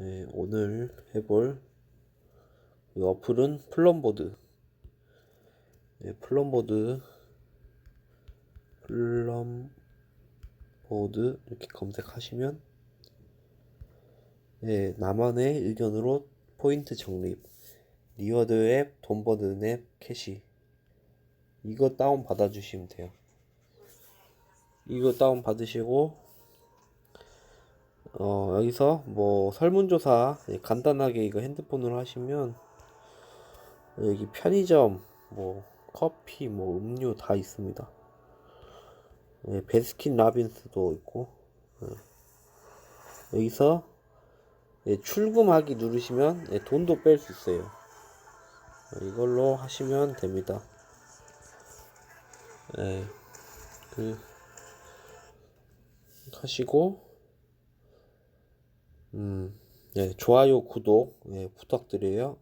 네, 오늘 해볼 이 어플은 플럼보드. 네, 플럼보드, 플럼보드 이렇게 검색하시면 네, 나만의 의견으로 포인트 적립, 리워드 앱, 돈 버는 앱, 캐시 이거 다운 받아주시면 돼요. 이거 다운 받으시고 어, 여기서 뭐 설문조사 예, 간단하게 이거 핸드폰으로 하시면 여기 편의점 뭐 커피 뭐 음료 다 있습니다. 예, 베스킨 라빈스도 있고 예. 여기서 예, 출금하기 누르시면 예, 돈도 뺄 수 있어요. 예, 이걸로 하시면 됩니다. 예, 그 하시고 음, 네, 좋아요, 구독 예, 부탁드려요.